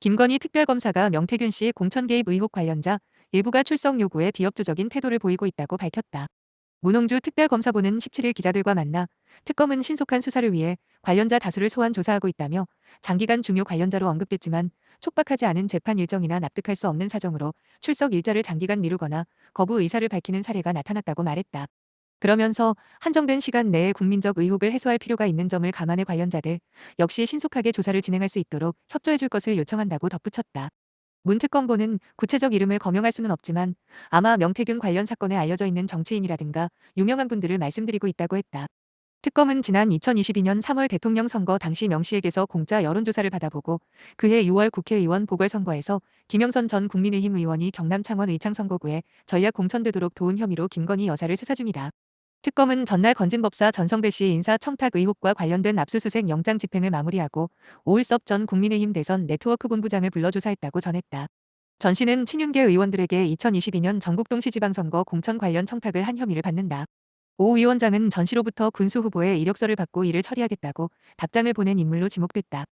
김건희 특별검사가 명태균 씨 공천 개입 의혹 관련자 일부가 출석 요구에 비협조적인 태도를 보이고 있다고 밝혔다. 문홍주 특별검사본은 17일 기자들과 만나 특검은 신속한 수사를 위해 관련자 다수를 소환 조사하고 있다며 장기간 중요 관련자로 언급됐지만 촉박하지 않은 재판 일정이나 납득할 수 없는 사정으로 출석 일자를 장기간 미루거나 거부 의사를 밝히는 사례가 나타났다고 말했다. 그러면서 한정된 시간 내에 국민적 의혹을 해소할 필요가 있는 점을 감안해 관련자들 역시 신속하게 조사를 진행할 수 있도록 협조해 줄 것을 요청한다고 덧붙였다. 문 특검보는 구체적 이름을 거명할 수는 없지만 아마 명태균 관련 사건에 알려져 있는 정치인이라든가 유명한 분들을 말씀드리고 있다고 했다. 특검은 지난 2022년 3월 대통령 선거 당시 명 씨에게서 공짜 여론조사를 받아보고 그해 6월 국회의원 보궐선거에서 김영선 전 국민의힘 의원이 경남 창원 의창 선거구에 전략 공천되도록 도운 혐의로 김건희 여사를 수사 중이다. 특검은 전날 건진법사 전성배 씨 인사 청탁 의혹과 관련된 압수수색 영장 집행을 마무리하고 오을섭 전 국민의힘 대선 네트워크 본부장을 불러 조사했다고 전했다. 전 씨는 친윤계 의원들에게 2022년 전국동시 지방선거 공천 관련 청탁을 한 혐의를 받는다. 오 위원장은 전 씨로부터 군수 후보의 이력서를 받고 이를 처리하겠다고 답장을 보낸 인물로 지목됐다.